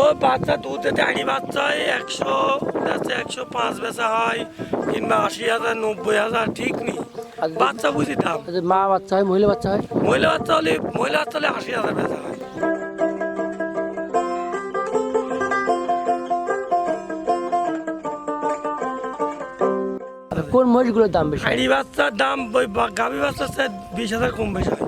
ও বাচ্চা দুধে বাচ্চা হয় একশো যাচ্ছে একশো পাঁচ বেচা হয় কিংবা আশি হাজার নব্বই হাজার ঠিক নেই। আচ্ছা। বাচ্চা বুঝি দাম। মা বাচ্চা হয় মহিলা বাচ্চা হয়? মহিলা বাচ্চা হলে মহিলা বাচ্চা হলে আশি হাজার বেচা হয়। কোন মহিষগুলোর দাম বেশি? দাঁড়ি বাচ্চার দাম গাভী বাচ্চার বিশ হাজার কম বেশি হয়।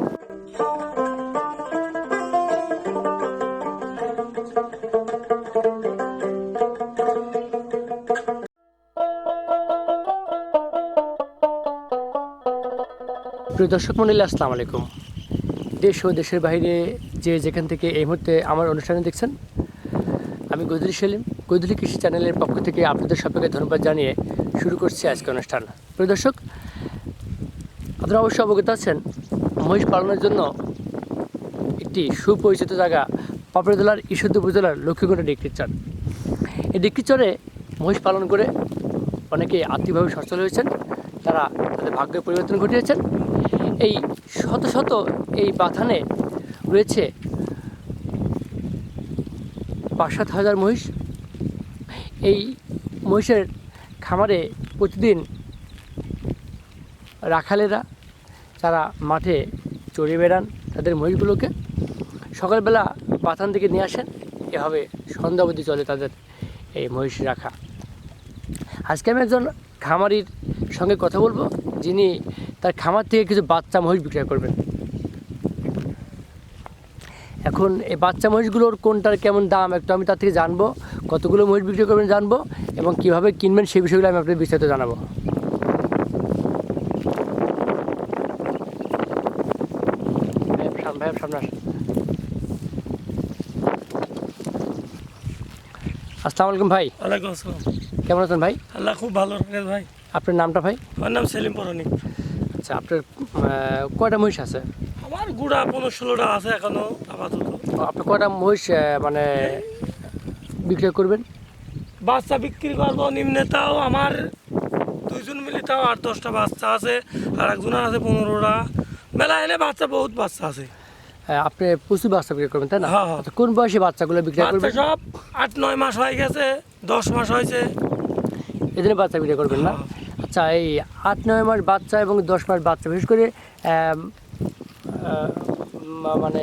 প্রিয় দর্শক মন্ডলী, আসসালামু আলাইকুম। দেশ ও দেশের বাইরে যে যেখান থেকে এই মুহূর্তে আমার অনুষ্ঠানে দেখছেন, আমি গজলি সেলিম গজলি কৃষি চ্যানেলের পক্ষ থেকে আপনাদের সবাইকে ধন্যবাদ জানিয়ে শুরু করছি আজকে অনুষ্ঠান। প্রিয় দর্শক, আপনারা অবশ্যই অবগত আছেন, মহিষ পালনের জন্য একটি সুপরিচিত জায়গা পাপড়াদোলার ঈশ্বরদী উপজেলার লক্ষ্মীগড় ডিগ্রিচর এই ডিগ্রিচরে মহিষ পালন করে অনেকে আর্থিকভাবে সচ্ছল হয়েছেন, তারা তাদের ভাগ্যের পরিবর্তন ঘটিয়েছেন। এই শত শত এই বাথানে রয়েছে পাঁচ সাত হাজার মহিষ। এই মহিষের খামারে প্রতিদিন রাখালেরা তারা মাঠে চড়ে বেড়ান তাদের মহিষগুলোকে। সকালবেলা বাথান থেকে নিয়ে আসেন, এভাবে সন্ধ্যা অবধি চলে তাদের এই মহিষ রাখা। আজকে আমি একজন খামারির সঙ্গে কথা বলব, যিনি তার খামার থেকে কিছু বাচ্চা মহিষ বিক্রয় করবেন। এখন এই বাচ্চা মহিষগুলোর কোনটার কেমন দাম একটু আমি তার থেকে জানব কতগুলো মহিষ বিক্রি করবেন জানব এবং কীভাবে কিনবেন সেই বিষয়গুলো আমি আপনাদের বিস্তারিত জানাব। আসসালামু আলাইকুম ভাই। ওয়ালাইকুম আসসালাম। কেমন আছেন ভাই? আল্লাহ খুব ভালো ভাই। আপনার নামটা ভাই? আমার নাম সেলিম পরানি। আচ্ছা আপনার কয়টা মহিষ আছে? আমার গুড়া পনেরো ষোলোটা আছে এখনও আপাতত। আপনি কয়টা মহিষ মানে বিক্রি করবেন? বাচ্চা বিক্রি করব নিম্নে তাও আমার দুইজন মিলে তাও আট দশটা বাচ্চা আছে আর একজনের আছে পনেরোটা। মেলা এনে বাচ্চা বহুত বাচ্চা আছে। আপনি প্রচুর বাচ্চা বিক্রি করবেন তাই না? হ্যাঁ, হ্যাঁ। আচ্ছা, কোন বয়সে বাচ্চাগুলো বিক্রি করবেন? সব আট নয় মাস হয়ে গেছে দশ মাস হয়েছে। এদিনে বাচ্চা বিক্রি করবেন না? আচ্ছা এই আট নয় মাস বাচ্চা এবং দশ মাস বাচ্চা। বিশেষ করে মানে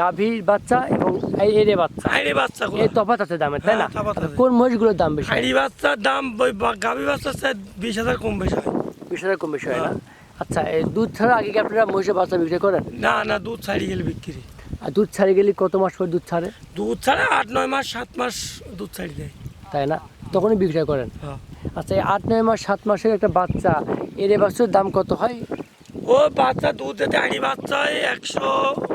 গাভীর বাচ্চা এবং এই এরে বাচ্চা। হাইড়ি বাচ্চা এই তফাৎ আছে দামের তাই না? হ্যাঁ, কোন মহিষগুলোর দাম বেশি হাইড়ি বাচ্চার দাম ওই গাভী বাচ্চার চেয়ে বিশ হাজার কম বেশি হয়। বিশ হাজার কম বেশি হয় না? হ্যাঁ। আচ্ছা এই দুধ ছাড়া আগে কি আপনারা মহিষের বাচ্চা বিক্রি করেন? না না দুধ ছাড়িয়ে গেলে বিক্রি। আর দুধ ছাড়ে গেলে কত মাস পর দুধ ছাড়ে? দুধ ছাড়া আট নয় মাস সাত মাস দুধ ছাড়ি দেয়। তাই না? তখনই বিক্রয় করেন? হ্যাঁ। আচ্ছা আট নয় মাস সাত মাসের একটা বাচ্চা এর বাচ্চার দাম কত হয়? ও বাচ্চা দুধে আনি বাচ্চা একশো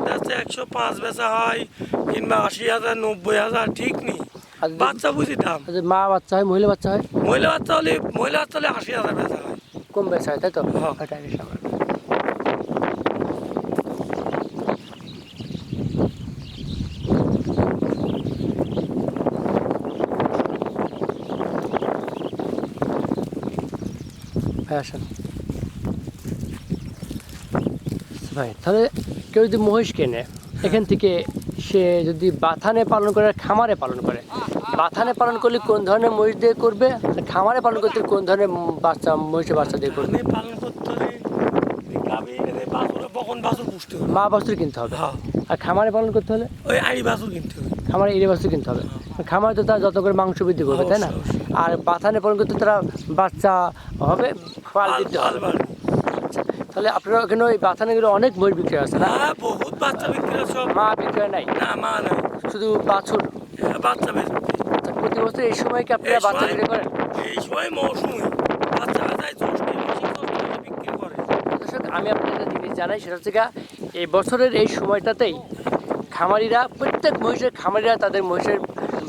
বেঁচে একশো পাঁচ বেচা হয় কিংবা আশি হাজার নব্বই হাজার ঠিক নেই আর বাচ্চা বুঝি দাম। আচ্ছা, মা বাচ্চা হয় মহিলা বাচ্চা হয়? মহিলা বাচ্চা হলে মহিলা বাচ্চা হলে আশি হাজার বেচা হয়। কম বেচা হয় তাই তো? হ্যাঁ। ভাই আসেন ভাই তাহলে কেউ যদি মহিষ কেনে এখান থেকে সে যদি বাথানে পালন করে খামারে পালন করে বাথানে পালন করলে কোন ধরনের মহিষ দিয়ে করবে? খামারে পালন করতে কোন ধরনের বাচ্চা মহিষের বাচ্চা দিয়ে করবে? পালন করতে মা বাছুর কিনতে হবে? হ্যাঁ। আর খামারে পালন করতে হলে? ওই আড়ি বাছুর কিনতে হবে। খামারে এড়ে বাছুর কিনতে হবে। খামারে তো তারা যত করে মাংস বৃদ্ধি করবে তাই না? আর বাথানে করতে তারা বাচ্চা হবে ফাল দিতে হবে। আচ্ছা, তাহলে আপনারা ওখানে ওই বাথানেগুলো অনেক মহিষ বিক্রি আছে না? বহুত বাচ্চা বিক্রি সব। মা বিক্রয় নাই? না মা নাই। শুধু বাছুর? হ্যাঁ, বাচ্চা আচ্ছা, প্রতি বছর এই সময় কি আপনারা বাচ্চা বিক্রি করেন? এই সময় মৌসুমি বাচ্চা মাসে বিক্রি করে। দর্শক আমি আপনাদের একটা জিনিস জানাই সেটা হচ্ছে এই বছরের এই সময়টাতেই খামারিরা প্রত্যেক মহিষের খামারিরা তাদের মহিষের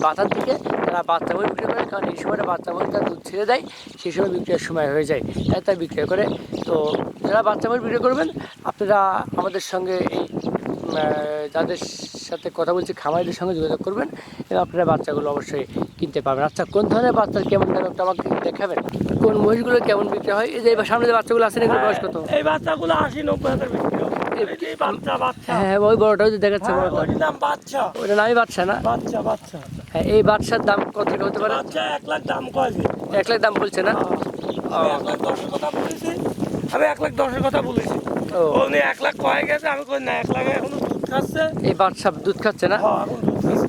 বাথান থেকে তারা বাচ্চা মহিষ বিক্রি করে কারণ এই সময়টা বাচ্চা মহিষ তার দুধ ছেড়ে দেয় সেই সময় বিক্রির সময় হয়ে যায়। তাই তারা বিক্রয় করে। তো যারা বাচ্চা মহিষ বিক্রি করবেন আপনারা আমাদের সঙ্গে এই যাদের সাথে কথা বলছি খামারিদের সঙ্গে যোগাযোগ করবেন এবং আপনারা বাচ্চাগুলো অবশ্যই কিনতে পারবেন। আচ্ছা কোন ধরনের বাচ্চার কেমন দাম একটু আমাকে দেখাবেন? কোন মহিষগুলো কেমন বিক্রি হয়? এই যে এবার সামনে যে বাচ্চাগুলো আছে এগুলো বয়স কত? এই বাচ্চাগুলো আশি নব্বই হাজার বিক্রি বাচ্চা বাচ্চা। হ্যাঁ ওই বড়টা দেখাচ্ছে হ্যাঁ, বড়টা। বাচ্চা। ওটা নামই বাচ্চা না? বাচ্চা বাচ্চা। হ্যাঁ এই বাচ্চার দাম কত টাকা হতে পারে? বাচ্চা এক লাখ দাম কয় এক লাখ দাম বলছে না? এক লাখ দশের কথা বলেছি। আমি এক লাখ দশের কথা বলেছি। ও। উনি এক লাখ কয়ে গেছে আমি কই না এক লাখে এখনও দুধ খাচ্ছে। এই বাচ্চা দুধ খাচ্ছে না? হ্যাঁ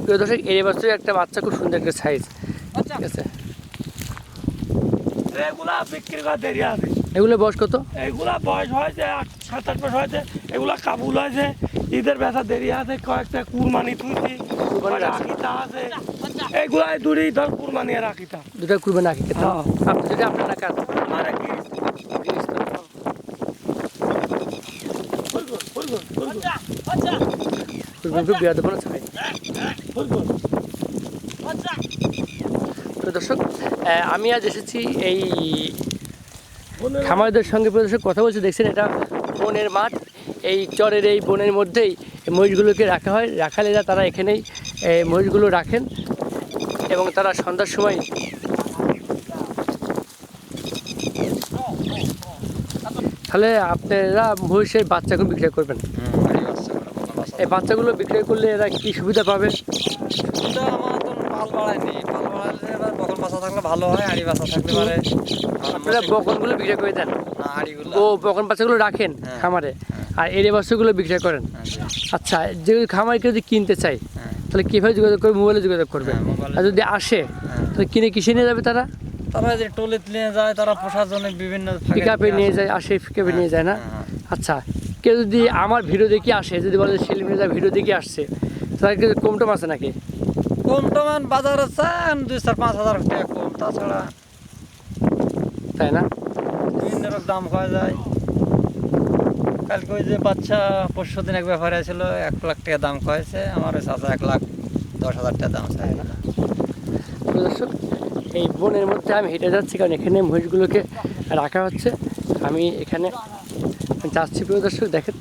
প্রিয় দর্শক এই বছর একটা বাচ্চা খুব সুন্দর একটা সাইজ ঠিক আছে। এগুলা বিক্রি করা দেরি আছে। এগুলো বয়স কত? এগুলা বয়স হয়েছে সাত আট মাস হয়েছে। এগুলা কাবুল হয়েছে। ঈদের ব্যথা দেরি আছে কয়েকটা কুরবানি তুলছি কুরবানি আছে। রাখিতা আছে। এগুলা দুরি ধর কুরবানি আর রাখিতা দুটা করবে নাকি খেতে হ্যাঁ। আপনি যদি আপনার না কাজ আমার কি ফুলগুন ফুলগুন ফুলগুন করবেন খুব বিরাট কোনো চাই ফুলগুন প্রিয় দর্শক আমি আজ এসেছি এই খামারদের সঙ্গে প্রিয় দর্শক কথা বলছি। দেখছেন এটা বনের মাঠ। এই চরের এই বনের মধ্যেই মহিষগুলোকে রাখা হয়। রাখালেরা তারা এখানেই মহিষগুলো রাখেন এবং তারা সন্ধ্যার সময় তাহলে আপনারা মহিষের বাচ্চাগুলো বিক্রি করবেন। এই বাচ্চাগুলো বিক্রয় করলে এরা কি সুবিধা পাবে আমার তো পাল বাড়ায়নি। পাল বাড়ালে এবার বকন বাসা থাকলে ভালো হয় আড়ি বাসা থাকলে পারে। আপনারা বকনগুলো বিক্রি করে দেন। আড়িগুলো। ও বকন বাচ্চাগুলো রাখেন হ্যাঁ। খামারে। আর এর বাচ্চাগুলো বিক্রি করেন? আচ্ছা যে খামার যদি কিনতে চাই হ্যাঁ। তাহলে কীভাবে যোগাযোগ করবে? মোবাইলে যোগাযোগ করবে? হ্যাঁ, আর যদি আসে হ্যাঁ। তাহলে কিনে কিসে নিয়ে যাবে তারা? তারা যে টলিত নিয়ে যায় তারা জন্য বিভিন্ন পিক আপে নিয়ে যায় আসে পিক নিয়ে যায় না? হ্যাঁ, আচ্ছা কেউ যদি আমার ভিডিও দেখে আসে যদি বলে সেলিম রেজা ভিডিও দেখে আসছে তাহলে কি কম টম আছে নাকি? কম টমান বাজারে চান দুই চার পাঁচ হাজার টাকা কম তাছাড়া তাই না? বিভিন্ন দাম পাওয়া যায়। কালকে ওই যে বাচ্চা পরশু দিন এক ব্যাপারে ছিল এক লাখ টাকা দাম খাওয়াইছে আমার চাচা এক লাখ দশ হাজার টাকা দাম চাই দর্শক, এই বনের মধ্যে আমি হেঁটে যাচ্ছি, কারণ এখানে মহিষগুলোকে রাখা হচ্ছে। আমি এখানে যাচ্ছি প্রিয় দর্শক, দেখেন।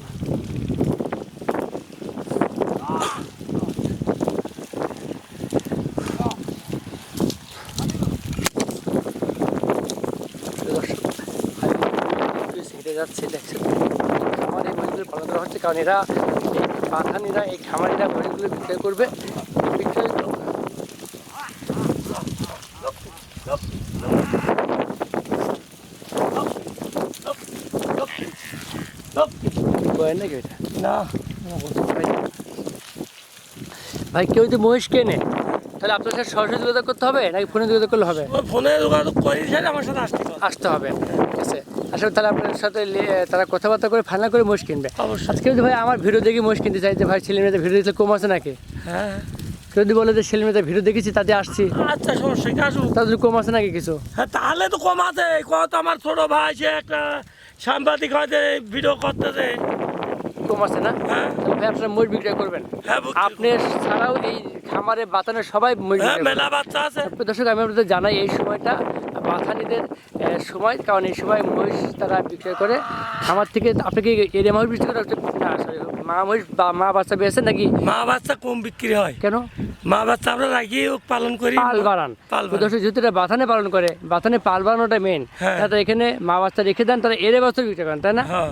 যাচ্ছি দেখছেন পালন করা হচ্ছে কারণ এরা এই পাঠানিরা এই খামারিরা মহিষগুলো বিক্রয় করবে। বিক্রয় বয়েন না। ভাই কেউ যদি মহিষ কেনে তাহলে আপনার সাথে সরাসরি যোগাযোগ করতে হবে নাকি ফোনে যোগাযোগ করলে হবে? ফোনে যোগাযোগ করি আমার সাথে আসতে আসতে হবে। ঠিক আছে। আসলে তাহলে আপনার সাথে তারা কথাবার্তা করে ফাইনাল করে মহিষ কিনবে। আজকে যদি ভাই আমার ভিডিও দেখে মহিষ কিনতে চাই যে ভাই ছেলে মেয়েদের ভিডিও দেখলে কম আছে নাকি? হ্যাঁ কেউ যদি বলে যে ছেলে মেয়েদের ভিডিও দেখেছি তাতে আসছি। আচ্ছা সমস্যা কি আসুক তাদের কম আছে নাকি কিছু? হ্যাঁ তাহলে তো কম আছে। কত আমার ছোট ভাই সে একটা সাংবাদিক হয়তো ভিডিও করতেছে। কম আছে না? হ্যাঁ। ভাই আপনারা মহিষ বিক্রয় করবেন। হ্যাঁ আপনি ছাড়াও এই খামারে বাতানের সবাই মহিষ হ্যাঁ মেলা বাচ্চা আছে। দর্শক আমি আপনাদের জানাই এই সময়টা বাথানিদের সময় কারণ এই সময় মহিষ তারা বিক্রয় করে। আমার থেকে আপনি কি এরিয়া মহিষ বিক্রি করে না সরি মা মহিষ বা মা বাচ্চা বেছে নাকি? মা বাচ্চা কম বিক্রি হয়। কেন? মা বাচ্চা আমরা রাখি পালন করি। পাল বাড়ান। দর্শক যেহেতু বাথানে পালন করে। বাথানে পাল বাড়ানোটা মেন হ্যাঁ। তারা এখানে মা বাচ্চা রেখে দেন তারা এরে বাচ্চা বিক্রি করেন তাই না? হ্যাঁ।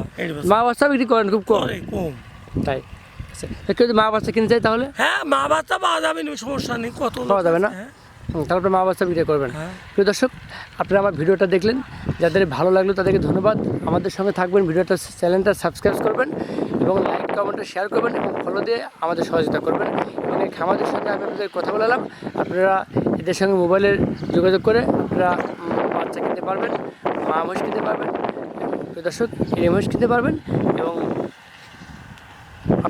মা বাচ্চা বিক্রি করেন খুব কম। তাই। আচ্ছা, কেউ মা বাচ্চা কিনতে চাই তাহলে? হ্যাঁ মা বাচ্চা পাওয়া যাবে সমস্যা নেই। কত পাওয়া যাবে না? তারপরে মা বাচ্চা বিক্রি করবেন। হ্যাঁ। প্রিয় দর্শক আপনারা আমার ভিডিওটা দেখলেন যাদের ভালো লাগল তাদেরকে ধন্যবাদ। আমাদের সঙ্গে থাকবেন ভিডিওটা চ্যানেলটা সাবস্ক্রাইব করবেন এবং লাইক কমেন্টে শেয়ার করবেন এবং ফলো দিয়ে আমাদের সহযোগিতা করবেন। এবং এই খামারদের সাথে আমি আপনাদের কথা বলালাম। আপনারা এদের সঙ্গে মোবাইলের যোগাযোগ করে আপনারা বাচ্চা কিনতে পারবেন মা মহিষ কিনতে পারবেন। প্রিয় দর্শক এই মহিষ কিনতে পারবেন এবং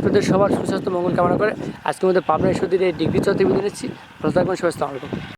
আপনাদের সবার সুস্বাস্থ্য, মঙ্গল কামনা করে। আজকের মধ্যে পাবনা সুদীর এই ডিগ্রি চৌধুরী নিচ্ছি। প্রস্তাব সবাই আসসালামু আলাইকুম।